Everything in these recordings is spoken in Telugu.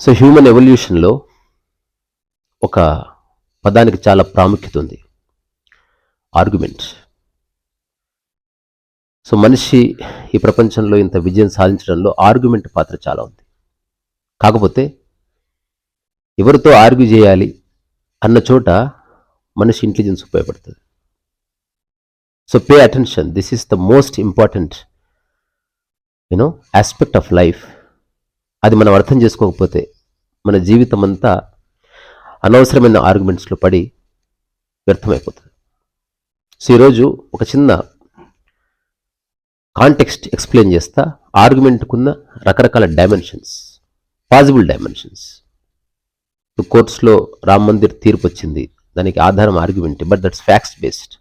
సో హ్యూమన్ ఎవల్యూషన్లో ఒక పదానికి చాలా ప్రాముఖ్యత ఉంది ఆర్గ్యుమెంట్ సో మనిషి ఈ ప్రపంచంలో ఇంత విజయం సాధించడంలో ఆర్గ్యుమెంట్ పాత్ర చాలా ఉంది కాకపోతే ఎవరితో ఆర్గ్యూ చేయాలి అన్న చోట మనిషి ఇంటెలిజెన్స్ ఉపయోగపడుతుంది. So pay attention this is the most important you know aspect of life అది మనం అర్థం చేసుకోకపోతే మన జీవితం అంతా అనవసరమైన ఆర్గ్యుమెంట్స్లో పడి వ్యర్థమైపోతుంది. సో ఈరోజు ఒక చిన్న కాంటెక్స్ట్ ఎక్స్ప్లెయిన్ చేస్తా. ఆర్గ్యుమెంట్కున్న రకరకాల డైమెన్షన్స్ పాసిబుల్ డైమెన్షన్స్ కోర్ట్స్లో రామ్ మందిర్ తీర్పు వచ్చింది. దానికి ఆధారం argument but that's facts based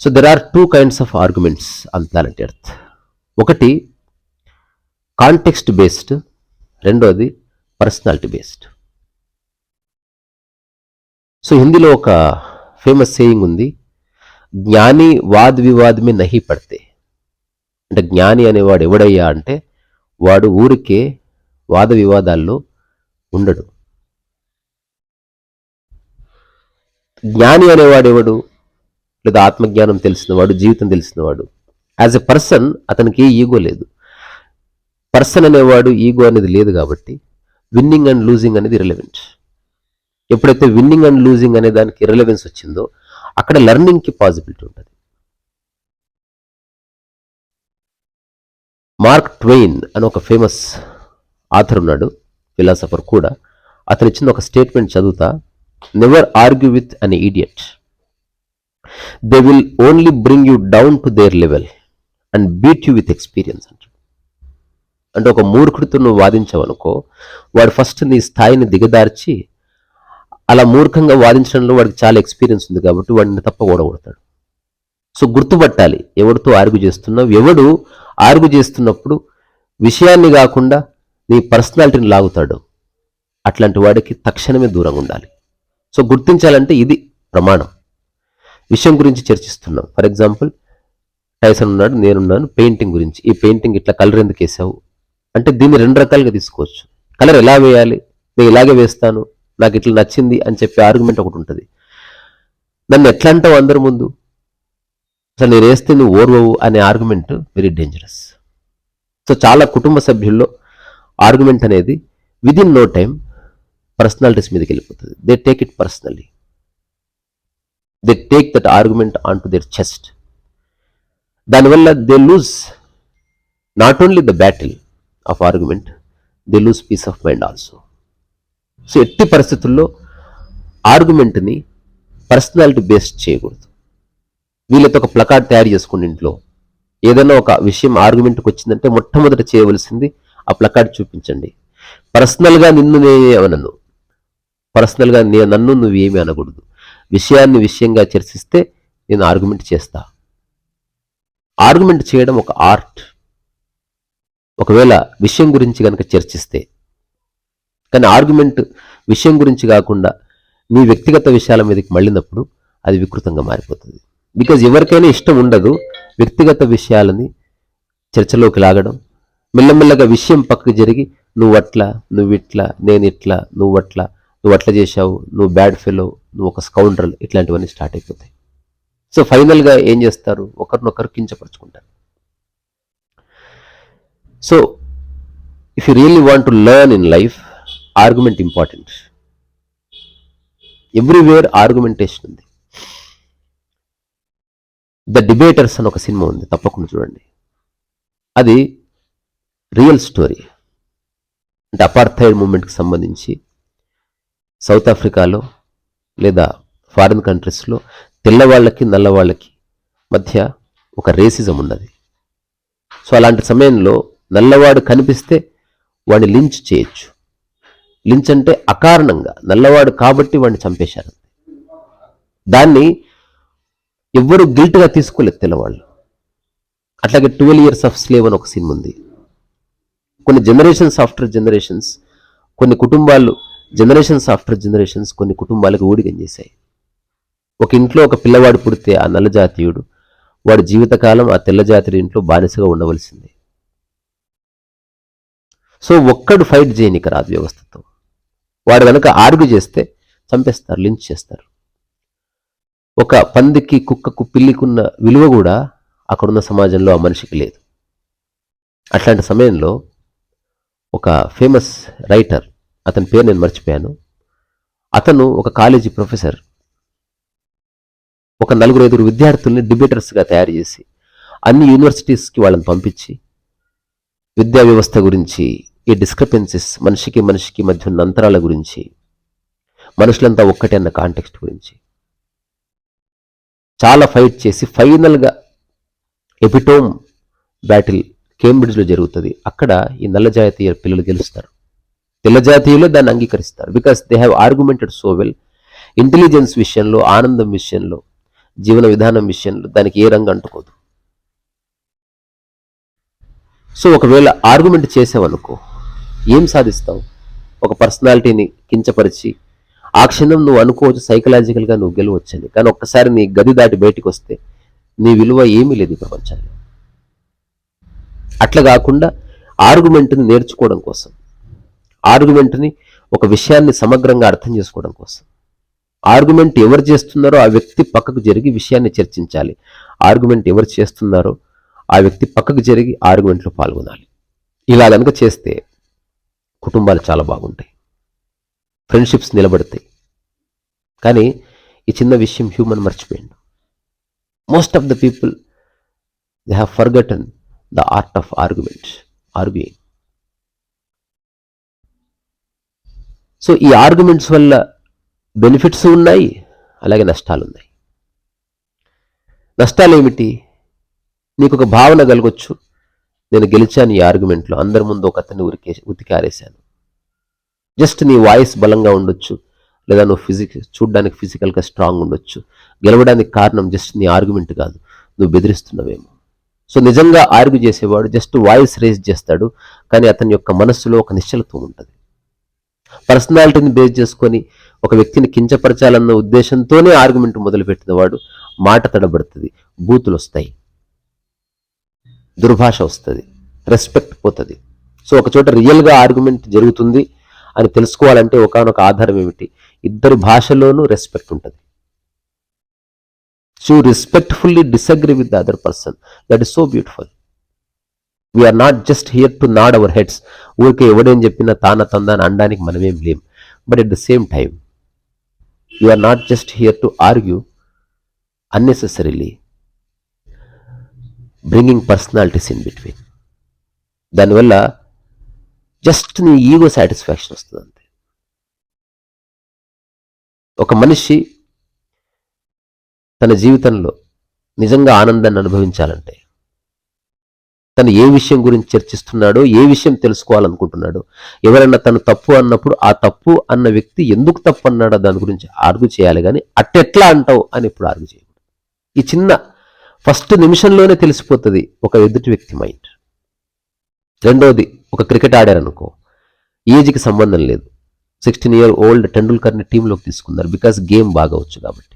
so there are two kinds of arguments on planet earth ఒకటి కాంటెక్స్ట్ బేస్డ్ రెండోది పర్సనాలిటీ బేస్డ్ సో హిందీలో ఒక ఫేమస్ సేయింగ్ ఉంది జ్ఞాని వాద్ వివాద్ మే నహి పడితే. అంటే జ్ఞాని అనేవాడు ఎవడయ్యా అంటే వాడు ఊరికే వాద వివాదాల్లో ఉండడు. జ్ఞాని అనేవాడు ఎవడు లేదా ఆత్మజ్ఞానం తెలిసినవాడు జీవితం తెలిసినవాడు. యాజ్ ఎ పర్సన్ అతనికి ఈగో లేదు. పర్సన్ అనేవాడు ఈగో అనేది లేదు కాబట్టి విన్నింగ్ అండ్ లూజింగ్ అనేది రిలవెంట్ ఎప్పుడైతే విన్నింగ్ అండ్ లూజింగ్ అనే దానికి రిలవెన్స్ వచ్చిందో అక్కడ లెర్నింగ్కి పాసిబిలిటీ ఉంటుంది. మార్క్ ట్వెయిన్ అని ఒక ఫేమస్ ఆథర్ ఉన్నాడు ఫిలాసఫర్ కూడా. అతను ఇచ్చిన ఒక స్టేట్మెంట్ చదువుతా never argue with an idiot they will only bring you down to their level and beat you with experience అంటాడు అంటే ఒక మూర్ఖుడితో నువ్వు వాదించావనుకో వాడు ఫస్ట్ నీ స్థాయిని దిగదార్చి అలా మూర్ఖంగా వాదించడంలో వాడికి చాలా ఎక్స్పీరియన్స్ ఉంది కాబట్టి వాడిని తప్ప ఓడగొడతాడు. సో గుర్తుపట్టాలి ఎవరితో ఆర్గు చేస్తున్నావు? ఎవడు ఆర్గు చేస్తున్నప్పుడు విషయాన్ని కాకుండా నీ పర్సనాలిటీని లాగుతాడు అట్లాంటి వాడికి తక్షణమే దూరంగా ఉండాలి. సో గుర్తించాలంటే ఇది ప్రమాణం. విషయం గురించి చర్చిస్తున్నాం. ఫర్ ఎగ్జాంపుల్ టైసన్ ఉన్నాడు నేనున్నాను పెయింటింగ్ గురించి. ఈ పెయింటింగ్ ఇట్లా కలర్ ఎందుకు వేసావు? అంటే దీన్ని రెండు రకాలుగా తీసుకోవచ్చు. కలర్ ఎలా వేయాలి? నేను ఇలాగే వేస్తాను నాకు ఇట్లా నచ్చింది అని చెప్పే ఆర్గ్యుమెంట్ ఒకటి ఉంటుంది. నన్ను ఎట్లా అంటావు అందరి ముందు? అసలు నేను వేస్తే నువ్వు ఓర్వవు అనే ఆర్గ్యుమెంట్ వెరీ డేంజరస్ సో చాలా కుటుంబ సభ్యుల్లో ఆర్గ్యుమెంట్ అనేది విదిన్ నో టైం పర్సనాలిటీస్ మీదకి వెళ్ళిపోతుంది. They take it personally they take that argument on to their chest దానివల్ల they lose not only the battle of argument they lose peace of mind also so ఎట్టి పరిస్థితుల్లో ఆర్గ్యుమెంట్ని పర్సనాలిటీ బేస్డ్ చేయకూడదు. వీళ్ళతో ఒక ప్లకార్డ్ తయారు చేసుకుని ఇంట్లో ఏదైనా ఒక విషయం ఆర్గ్యుమెంట్కి వచ్చిందంటే మొట్టమొదట చేయవలసింది ఆ ప్లకార్డ్ చూపించండి. పర్సనల్గా నిన్ను నేనే అనను. పర్సనల్గా నే నన్ను నువ్వు ఏమి అనకూడదు. విషయాన్ని విషయంగా చర్చిస్తే నేను ఆర్గ్యుమెంట్ చేస్తా. ఆర్గ్యుమెంట్ చేయడం ఒక ఆర్ట్. ఒకవేళ విషయం గురించి కనుక చర్చిస్తే. కానీ ఆర్గ్యుమెంట్ విషయం గురించి కాకుండా నీ వ్యక్తిగత విషయాల మీదకి మళ్ళినప్పుడు అది వికృతంగా మారిపోతుంది. బికాజ్ ఎవరికైనా ఇష్టం ఉండదు వ్యక్తిగత విషయాలని చర్చలోకి లాగడం. మెల్లమెల్లగా విషయం పక్కకు జరిగి నువ్వు అట్లా నువ్వు ఇట్లా నేను ఇట్లా నువ్వు అట్లా చేశావు నువ్వు బ్యాడ్ ఫెలో నువ్వు ఒక స్కౌండ్రల్ ఇట్లాంటివన్నీ స్టార్ట్ అయిపోతాయి. సో ఫైనల్గా ఏం చేస్తారు? ఒకరినొకరు కించపరుచుకుంటారు. So if you really want to learn in life argument important everywhere argumentation ఉంది. ద డిబేటర్స్ అని ఒక సినిమా ఉంది తప్పకుండా చూడండి. అది రియల్ స్టోరీ అంటే అపార్థైడ్ మూమెంట్కి సంబంధించి సౌత్ ఆఫ్రికాలో లేదా ఫారిన్ కంట్రీస్లో తెల్లవాళ్ళకి నల్లవాళ్ళకి మధ్య ఒక రేసిజం ఉన్నది. సో అలాంటి సమయంలో నల్లవాడు కనిపిస్తే వాడిని లించ్ చేయొచ్చు. లించ్ అంటే అకారణంగా నల్లవాడు కాబట్టి వాడిని చంపేశారు. దాన్ని ఎవ్వరు గిల్ట్గా తీసుకోలేదు తెల్లవాళ్ళు. అట్లాగే ట్వెల్వ్ ఇయర్స్ ఆఫ్ స్లేవ్ అని ఒక సినిమా ఉంది. కొన్ని జనరేషన్స్ ఆఫ్టర్ జనరేషన్స్ కొన్ని కుటుంబాలు జనరేషన్స్ ఆఫ్టర్ జనరేషన్స్ కొన్ని కుటుంబాలకు ఊడిగం చేశాయి. ఒక ఇంట్లో ఒక పిల్లవాడు పుడితే ఆ నల్ల జాతీయుడు వాడి జీవితకాలం ఆ తెల్ల ఇంట్లో బానిసగా ఉండవలసిందే. సో ఒక్కడు ఫైట్ చేయనిక రాదు వ్యవస్థతో. వాడు కనుక ఆర్గు చేస్తే చంపేస్తారు లించ్ చేస్తారు. ఒక పందికి కుక్కకు పిల్లికున్న విలువ కూడా అక్కడున్న సమాజంలో ఆ మనిషికి లేదు. అట్లాంటి సమయంలో ఒక ఫేమస్ రైటర్ అతని పేరు నేను మర్చిపోయాను. అతను ఒక కాలేజీ ప్రొఫెసర్. ఒక నలుగురు ఐదుగురు విద్యార్థుల్ని డిబేటర్స్గా తయారు చేసి అన్ని యూనివర్సిటీస్కి వాళ్ళని పంపించి విద్యా వ్యవస్థ గురించి ఈ డిస్క్రపెన్సీస్ మనిషికి మనిషికి మధ్య ఉన్న అంతరాల గురించి మనుషులంతా ఒక్కటే అన్న కాంటెక్స్ట్ గురించి. చాలా ఫైట్ చేసి ఫైనల్గా ఎపిటోమ్ బ్యాటిల్ కేంబ్రిడ్జ్లో జరుగుతుంది. అక్కడ ఈ నల్ల జాతీయ పిల్లలు గెలుస్తారు. తెల్ల జాతీయులే దాన్ని అంగీకరిస్తారు. Because they have argumented so well intelligence విషయంలో ఆనందం విషయంలో జీవన విధానం విషయంలో దానికి ఏ రంగు అంటుకోదు. సో ఒకవేళ ఆర్గ్యుమెంట్ చేసావనుకో ఏం సాధిస్తావు? ఒక పర్సనాలిటీని కించపరిచి ఆ క్షణం నువ్వు అనుకోవచ్చు సైకలాజికల్గా నువ్వు గెలవచ్చని. కానీ ఒక్కసారి నీ గది దాటి బయటకు వస్తే నీ విలువ ఏమీ లేదు ఈ ప్రపంచంలో. అట్లా కాకుండా ఆర్గ్యుమెంట్ని నేర్చుకోవడం కోసం ఆర్గ్యుమెంట్ని ఒక విషయాన్ని సమగ్రంగా అర్థం చేసుకోవడం కోసం. ఆర్గ్యుమెంట్ ఎవరు చేస్తున్నారో ఆ వ్యక్తి పక్కకు జరిగి విషయాన్ని చర్చించాలి. ఆర్గ్యుమెంట్ ఎవరు చేస్తున్నారో ఆ వ్యక్తి పక్కకు జరిగి ఆర్గ్యుమెంట్లో పాల్గొనాలి. ఇలా కనుక చేస్తే కుటుంబాలు చాలా బాగుంటాయి. ఫ్రెండ్షిప్స్ నిలబడతాయి. కానీ ఈ చిన్న విషయం human మర్చిపోయిండు. Most of the people they have forgotten the art of argument arguing. So ఈ ఆర్గ్యుమెంట్స్ వల్ల బెనిఫిట్స్ ఉన్నాయి అలాగే నష్టాలు ఉన్నాయి నష్టాలు ఏమిటి నీకు ఒక భావన కలగొచ్చు. నేను గెలిచాను ఈ ఆర్గ్యుమెంట్లో. అందరి ముందు ఒక అతన్ని ఉరికే ఉతికారేశాను. జస్ట్ నీ వాయిస్ బలంగా ఉండొచ్చు. లేదా నువ్వు ఫిజిక్ చూడ్డానికి ఫిజికల్గా స్ట్రాంగ్ ఉండొచ్చు. గెలవడానికి కారణం జస్ట్ నీ ఆర్గ్యుమెంట్ కాదు. నువ్వు బెదిరిస్తున్నావేమో. సో నిజంగా ఆర్గ్యూ చేసేవాడు జస్ట్ వాయిస్ రేజ్ చేస్తాడు. కానీ అతని యొక్క మనస్సులో ఒక నిశ్చలత్వం ఉంటుంది. పర్సనాలిటీని బేస్ చేసుకొని ఒక వ్యక్తిని కించపరచాలన్న ఉద్దేశంతోనే ఆర్గ్యుమెంట్ మొదలుపెట్టిన వాడు మాట తడబడుతుంది బూతులు వస్తాయి. దుర్భాష వస్తుంది రెస్పెక్ట్ పోతుంది. సో ఒక చోట రియల్గా ఆర్గ్యుమెంట్ జరుగుతుంది అని తెలుసుకోవాలంటే ఒకనొక ఆధారం ఏమిటి? ఇద్దరి భాషలోనూ రెస్పెక్ట్ ఉంటుంది. So respectfully disagree with the other person that is so beautiful we are not just here to nod our heads ఊరికే ఎవడేం చెప్పినా తాన తందాని అనడానికి మనమేం లేం. But at the same time are not just here to argue unnecessarily bringing personalities in between దానివల్ల జస్ట్ నీ ఈగో సాటిస్ఫాక్షన్ వస్తుంది అంతే. ఒక మనిషి తన జీవితంలో నిజంగా ఆనందాన్ని అనుభవించాలంటే తను ఏ విషయం గురించి చర్చిస్తున్నాడో ఏ విషయం తెలుసుకోవాలనుకుంటున్నాడో. ఎవరైనా తను తప్పు అన్నప్పుడు ఆ తప్పు అన్న వ్యక్తి ఎందుకు తప్పు అన్నాడో దాని గురించి ఆర్గు చేయాలి కానీ అట్టెట్లా అంటావు అని ఇప్పుడు ఆర్గు చేయకూడదు. ఈ చిన్న ఫస్ట్ నిమిషంలోనే తెలిసిపోతుంది ఒక ఎదుటి వ్యక్తి మైండ్. రెండోది ఒక క్రికెట్ ఆడారనుకో. ఏజ్కి సంబంధం లేదు. సిక్స్టీన్ ఇయర్ ఓల్డ్ టెండూల్కర్ని టీంలోకి తీసుకున్నారు బికాస్ గేమ్ బాగా వచ్చు కాబట్టి.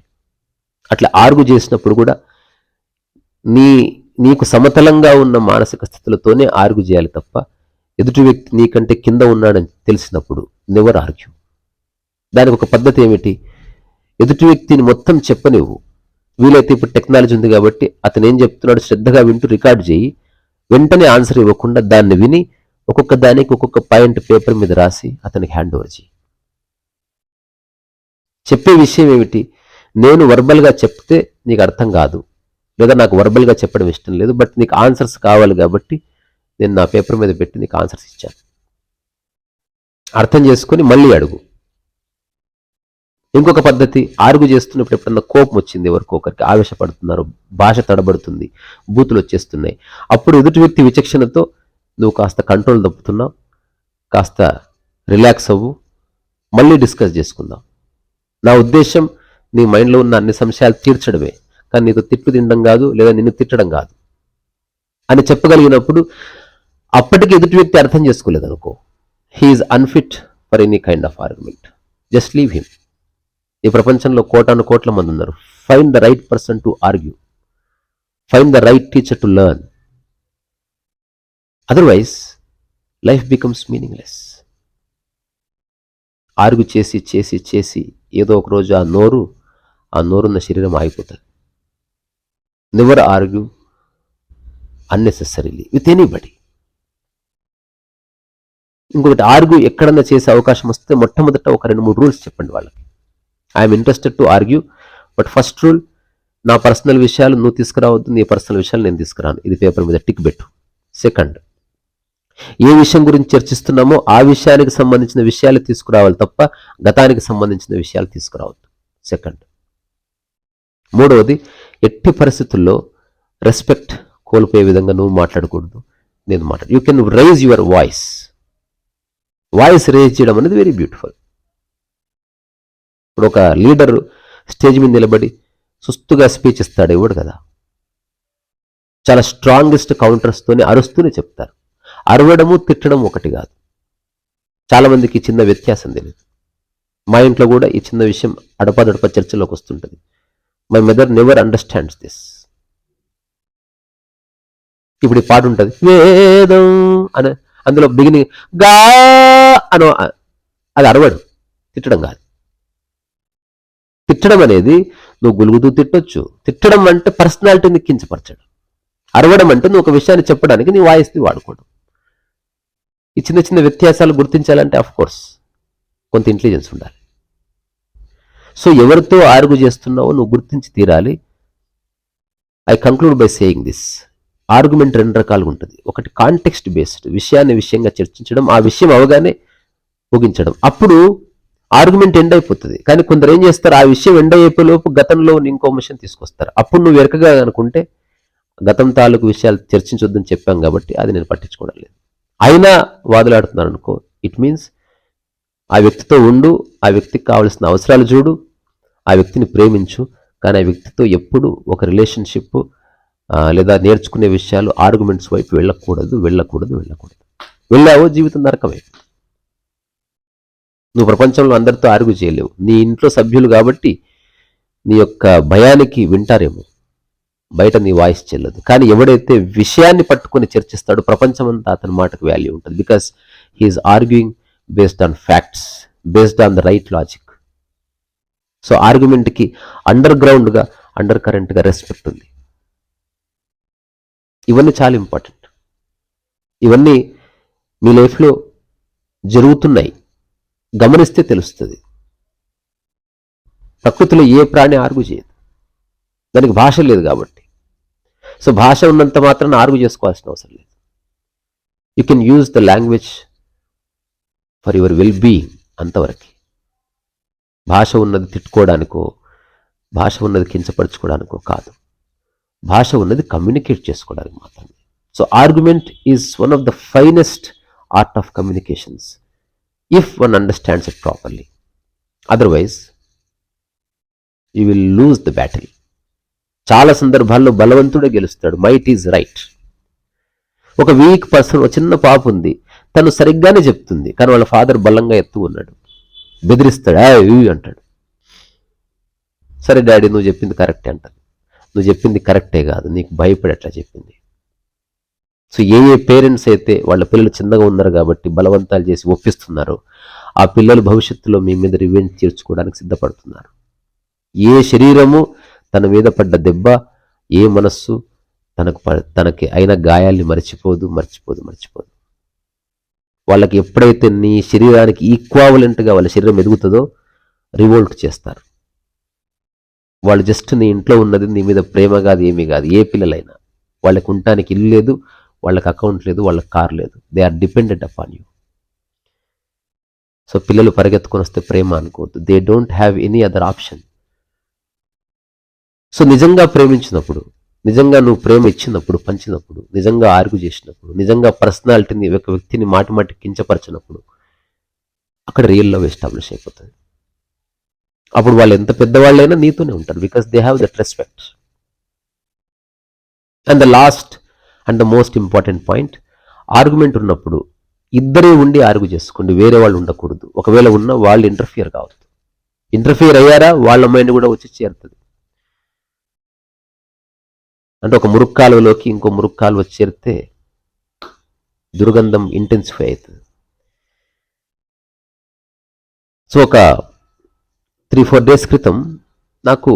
అట్లా ఆర్గు చేసినప్పుడు కూడా నీ నీకు సమతలంగా ఉన్న మానసిక స్థితులతోనే ఆర్గ్యూ చేయాలి తప్ప ఎదుటి వ్యక్తి నీకంటే కింద ఉన్నాడని తెలిసినప్పుడు నెవర్ ఆర్గ్యూ దానికి ఒక పద్ధతి ఏమిటి? ఎదుటి వ్యక్తిని మొత్తం చెప్పనివ్వు. వీలైతే ఇప్పుడు టెక్నాలజీ ఉంది కాబట్టి అతను ఏం చెప్తున్నాడు శ్రద్ధగా వింటూ రికార్డ్ చేయి. వెంటనే ఆన్సర్ ఇవ్వకుండా దాన్ని విని ఒక్కొక్క దానికి ఒక్కొక్క పాయింట్ పేపర్ మీద రాసి అతనికి హ్యాండ్ ఓవర్ చేయి. చెప్పే విషయం ఏమిటి? నేను వర్బల్గా చెప్తే నీకు అర్థం కాదు. లేదా నాకు వర్బల్గా చెప్పడం ఇష్టం లేదు బట్ నీకు ఆన్సర్స్ కావాలి కాబట్టి నేను నా పేపర్ మీద పెట్టి నీకు ఆన్సర్స్ ఇచ్చాను. అర్థం చేసుకొని మళ్ళీ అడుగు. ఇంకొక పద్ధతి ఆరుగు చేస్తున్నప్పుడు ఎప్పుడన్నా కోపం వచ్చింది ఎవరికో ఒకరికి ఆవేశపడుతున్నారు భాష తడబడుతుంది బూతులు వచ్చేస్తున్నాయి. అప్పుడు ఎదుటి వ్యక్తి విచక్షణతో నువ్వు కాస్త కంట్రోల్ తప్పుతున్నావు కాస్త రిలాక్స్ అవ్వు మళ్ళీ డిస్కస్ చేసుకుందాం. నా ఉద్దేశం నీ మైండ్లో ఉన్న అన్ని సంశయాలు తీర్చడమే. కానీ నీకు తిట్టు తినడం కాదు లేదా నిన్ను తిట్టడం కాదు అని చెప్పగలిగినప్పుడు అప్పటికి ఎదుటి వ్యక్తి అర్థం చేసుకోలేదు అనుకో. He is unfit for any kind of argument just leave him ఈ ప్రపంచంలో కోటాను కోట్ల మంది ఉన్నారు. Fine the right person to argue fine the right teacher to learn otherwise life becomes meaningless argue చేసి చేసి చేసి ఏదో ఒక రోజు ఆ నోరు ఆ నోరున్న శరీరం ఆగిపోతుంది. Never argue unnecessarily with anybody ఇంకొకటి ఆర్గ్యూ ఎక్కడన్నా చేసే అవకాశం వస్తే మొట్టమొదట ఒక రెండు మూడు రూల్స్ చెప్పండి వాళ్ళకి. I'm interested to argue but first rule నా పర్సనల్ విషయాలు నువ్వు తీసుకురావద్దు నీ పర్సనల్ విషయాలు నేను తీసుకురాను. ఇది పేపర్ మీద టిక్ పెట్టు. సెకండ్ ఏ విషయం గురించి చర్చిస్తున్నామో ఆ విషయానికి సంబంధించిన విషయాలు తీసుకురావాలి తప్ప గతానికి సంబంధించిన విషయాలు తీసుకురావద్దు. సెకండ్ మూడవది ఎట్టి పరిస్థితుల్లో రెస్పెక్ట్ కోల్పోయే విధంగా నువ్వు మాట్లాడకూడదు. నేను మాట్లాడు you can raise your voice voice raise చేయడం అనేది వెరీ బ్యూటిఫుల్ ఇప్పుడు ఒక లీడర్ స్టేజ్ మీద నిలబడి సుస్తుగా స్పీచ్ ఇస్తాడు ఇవ్వడు కదా? చాలా స్ట్రాంగెస్ట్ కౌంటర్స్తోనే అరుస్తూనే చెప్తారు. అరవడము తిట్టడం ఒకటి కాదు. చాలా మందికి చిన్న వ్యత్యాసం తెలియదు మా ఇంట్లో కూడా ఈ చిన్న విషయం అడపాదడప చర్చలోకి వస్తుంటుంది. My mother never understands this ఇప్పుడు ఈ పాట ఉంటుంది. వేదం అని అందులో బిగినింగ్గా అనో అది అరవడు. తిట్టడం కాదు. తిట్టడం అనేది నువ్వు గులుగుతూ తిట్టొచ్చు. తిట్టడం అంటే పర్సనాలిటీని కించపరచడం. అరవడం అంటే నువ్వు ఒక విషయాన్ని చెప్పడానికి నీ వాయిస్ని వాడుకోవడం. ఈ చిన్న చిన్న వ్యత్యాసాలు గుర్తించాలంటే అఫ్ కోర్స్ కొంత ఇంటెలిజెన్స్ ఉండాలి. సో ఎవరితో ఆర్గు చేస్తున్నావో నువ్వు గుర్తించి తీరాలి. I conclude by saying this argument రెండు రకాలుగా ఉంటుంది. ఒకటి కాంటెక్స్ట్ బేస్డ్ విషయాన్ని విషయంగా చర్చించడం ఆ విషయం అవగానే ముగించడం. అప్పుడు ఆర్గ్యుమెంట్ ఎండ్ అయిపోతుంది. కానీ కొందరు ఏం చేస్తారు? ఆ విషయం ఎండ్ అయిపోయే లోపు గతంలో ఇంకో మిషన్ తీసుకొస్తారు. అప్పుడు నువ్వు ఎరకగా అనుకుంటే గతం తాలూకు విషయాలు చర్చించొద్దని చెప్పాం కాబట్టి అది నేను పట్టించుకోవడం లేదు. అయినా వాదులాడుతున్నాను అనుకో ఇట్ మీన్స్ ఆ వ్యక్తితో ఉండు ఆ వ్యక్తికి కావలసిన అవసరాలు చూడు ఆ వ్యక్తిని ప్రేమించు. కానీ ఆ వ్యక్తితో ఎప్పుడు ఒక రిలేషన్షిప్ లేదా నేర్చుకునే విషయాలు ఆర్గ్యుమెంట్స్ వైపు వెళ్ళకూడదు వెళ్ళకూడదు వెళ్ళకూడదు. వెళ్ళావో జీవితం నరకమే నువ్వు ప్రపంచంలో అందరితో ఆర్గు చేయలేవు. నీ ఇంట్లో సభ్యులు కాబట్టి నీ యొక్క భయానికి వింటారేమో. బయట నీ వాయిస్ చెల్లదు. కానీ ఎవడైతే విషయాన్ని పట్టుకొని చర్చిస్తాడో ప్రపంచమంతా అతని మాటకు వాల్యూ ఉంటుంది. Because he is arguing based on facts based on the right logic so ఆర్గ్యుమెంట్కి under గ్రౌండ్గా అండర్ కరెంట్గా రెస్పెక్ట్ ఉంది ఇవన్నీ చాలా ఇంపార్టెంట్ ఇవన్నీ మీ లైఫ్లో జరుగుతున్నాయి గమనిస్తే తెలుస్తుంది ప్రకృతిలో ఏ ప్రాణి ఆర్గు చేయదు దానికి భాష లేదు కాబట్టి సో భాష ఉన్నంత మాత్రం ఆర్గు చేసుకోవాల్సిన అవసరం లేదు you can use the language for your well being అంతవరకు. భాష ఉన్నది తిట్టుకోవడానికో భాష ఉన్నది కించపరచుకోవడానికో కాదు. భాష ఉన్నది కమ్యూనికేట్ చేసుకోవడానికి మాత్రమే. So argument is one of the finest art of communications if one understands it properly otherwise you will lose the battle చాలా సందర్భాల్లో బలవంతుడే గెలుస్తాడు. మైట్ ఈజ్ రైట్ ఒక వీక్ పర్సన్ ఒక చిన్న పాప ఉంది. తను సరిగ్గానే చెప్తుంది. కానీ వాళ్ళ ఫాదర్ బలంగా ఎత్తు ఉన్నాడు. బెదిరిస్తాడు. "ఆ, అంటాడు. సరే డాడీ నువ్వు చెప్పింది కరెక్టే అంటాడు నువ్వు చెప్పింది కరెక్టే కాదు. నీకు భయపడి అట్లా చెప్పింది. సో ఏ ఏ పేరెంట్స్ అయితే వాళ్ళ పిల్లలు చిన్నగా ఉన్నారు కాబట్టి బలవంతాలు చేసి ఒప్పిస్తున్నారో ఆ పిల్లలు భవిష్యత్తులో మీ మీద రివెంజ్ తీర్చుకోవడానికి సిద్ధపడుతున్నారు. ఏ శరీరము తన మీద పడ్డ దెబ్బ ఏ మనస్సు తనకు ప- తనకి అయిన గాయాల్ని మర్చిపోదు మర్చిపోదు మర్చిపోదు. వాళ్ళకి ఎప్పుడైతే నీ శరీరానికి ఈక్వావలెంట్గా వాళ్ళ శరీరం ఎదుగుతుందో రివోల్ట్ చేస్తారు. వాళ్ళు జస్ట్ నీ ఇంట్లో ఉన్నది నీ మీద ప్రేమ కాదు ఏమీ కాదు. ఏ పిల్లలైనా. వాళ్ళకి ఉండటానికి ఇల్లు లేదు వాళ్ళకి అకౌంట్ లేదు వాళ్ళకి కార్ లేదు. They are dependent upon you so పిల్లలు పరిగెత్తుకొని వస్తే ప్రేమ అనుకోవద్దు. They don't have any other option so నిజంగా ప్రేమించినప్పుడు నిజంగా నువ్వు ప్రేమ ఇచ్చినప్పుడు పంచినప్పుడు నిజంగా ఆరుగు చేసినప్పుడు నిజంగా పర్సనాలిటీని ఒక వ్యక్తిని మాటి మాటి కించపరిచినప్పుడు అక్కడ రియల్ లవ్ ఎస్టాబ్లిష్ అయిపోతుంది అప్పుడు వాళ్ళు ఎంత పెద్దవాళ్ళైనా నీతోనే ఉంటారు because they have that respect and the last and the most important point argument ఉన్నప్పుడు ఇద్దరే ఉండి ఆరుగు చేసుకోండి వేరే వాళ్ళు ఉండకూడదు. ఒకవేళ ఉన్న వాళ్ళు ఇంటర్ఫియర్ కావద్దు. ఇంటర్ఫియర్ అయ్యారా? వాళ్ళ మైండ్ కూడా వచ్చి చేరుతుంది. అంటే ఒక మురుక్కాలువలోకి ఇంకో మురుక్కాలు వచ్చేరితే చేరితే దుర్గంధం ఇంటెన్సిఫై అవుతుంది. సో ఒక త్రీ ఫోర్ డేస్ క్రితం నాకు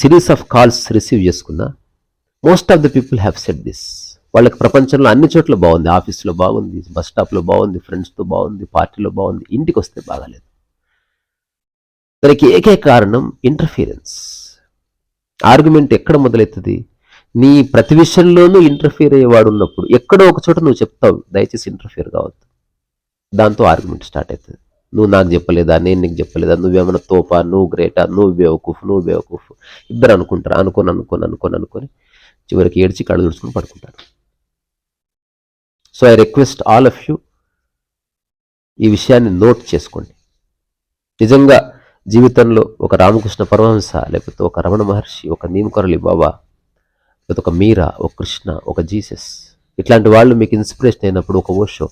సిరీస్ ఆఫ్ కాల్స్ రిసీవ్ చేసుకున్నా. Most of the people have set this వాళ్ళకి ప్రపంచంలో అన్ని చోట్ల బాగుంది. ఆఫీస్లో బాగుంది బస్ స్టాప్లో బాగుంది ఫ్రెండ్స్తో బాగుంది పార్టీలో బాగుంది ఇంటికి వస్తే బాగాలేదు. దానికి ఏకే కారణం ఇంటర్ఫీరెన్స్ ఆర్గ్యుమెంట్ ఎక్కడ మొదలవుతుంది? నీ ప్రతి విషయంలోనూ ఇంటర్ఫియర్ అయ్యేవాడు ఉన్నప్పుడు ఎక్కడో ఒక చోట నువ్వు చెప్తావు దయచేసి ఇంటర్ఫియర్ కావద్దు. దాంతో ఆర్గ్యుమెంట్ స్టార్ట్ అవుతుంది నువ్వు నాకు చెప్పలేదా నేను నీకు చెప్పలేదా నువ్వేమైనా తోపా నువ్వు గ్రేటా నువ్వు బేవకూఫ్ నువ్వు బేవకూఫ్. ఇద్దరు అనుకుంటారు అనుకొని అనుకొని అనుకొని అనుకొని చివరికి ఏడ్చి కళ్ళు తుడుచుకుని పడుకుంటారు. So I request all of you ఈ విషయాన్ని నోట్ చేసుకోండి. నిజంగా జీవితంలో ఒక రామకృష్ణ పరమహంస లేకపోతే ఒక రమణ మహర్షి ఒక నీమకరళి బాబా లేకపోతే ఒక మీరా ఒక కృష్ణ ఒక జీసస్. ఇట్లాంటి వాళ్ళు మీకు ఇన్స్పిరేషన్ అయినప్పుడు ఒక Osho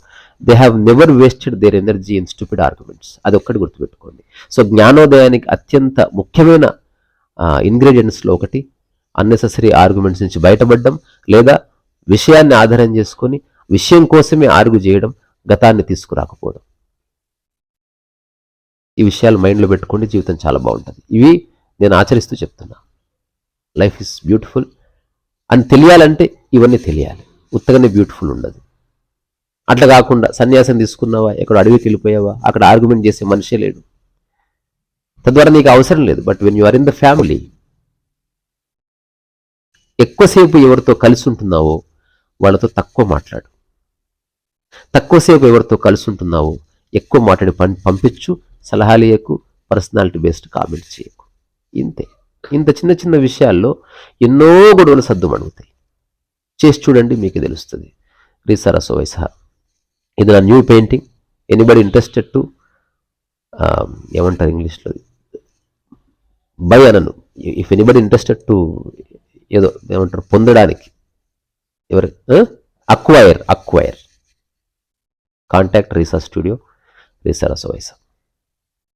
they have never wasted their energy in stupid arguments అది ఒక్కటి గుర్తుపెట్టుకోండి. సో జ్ఞానోదయానికి అత్యంత ముఖ్యమైన ఇంగ్రీడియంట్స్లో ఒకటి అన్నెసెసరీ ఆర్గ్యుమెంట్స్ నుంచి బయటపడడం లేదా విషయాన్ని ఆధారం చేసుకొని విషయం కోసమే ఆర్గు చేయడం గతాన్ని తీసుకురాకపోవడం. ఈ విషయాలు మైండ్లో పెట్టుకోండి జీవితం చాలా బాగుంటుంది. ఇవి నేను ఆచరిస్తూ చెప్తున్నా. లైఫ్ ఇస్ బ్యూటిఫుల్ అని తెలియాలంటే ఇవన్నీ తెలియాలి. ఉత్తగానే బ్యూటిఫుల్ ఉండదు. అట్లా కాకుండా సన్యాసం తీసుకున్నావా? ఎక్కడ అడవికి వెళ్ళిపోయావా? అక్కడ ఆర్గ్యుమెంట్ చేసే మనిషే లేడు. తద్వారా నీకు అవసరం లేదు. But when you are in the family ఎక్కువసేపు ఎవరితో కలిసి ఉంటున్నావో వాళ్ళతో తక్కువ మాట్లాడు. తక్కువసేపు ఎవరితో కలిసి ఉంటున్నావో ఎక్కువ మాట్లాడి పంపించు సలహాలు ఇయ్యకు పర్సనాలిటీ బేస్డ్ కామెంట్స్ చేయకు. ఇంతే. ఇంత చిన్న చిన్న విషయాల్లో ఎన్నో గొడవలు సర్దుమడుగుతాయి చేసి చూడండి మీకు తెలుస్తుంది. రీసరసో వైసహ ఇది నా new painting anybody interested to ఏమంటారు ఇంగ్లీష్లో? బై అనను. ఇఫ్ ఎనీబడి ఇంట్రెస్టెడ్ టు ఏదో ఏమంటారు పొందడానికి. ఎవరు అక్వైర్ అక్వైర్. కాంటాక్ట్ రీసా స్టూడియో రీసరసో వైసా.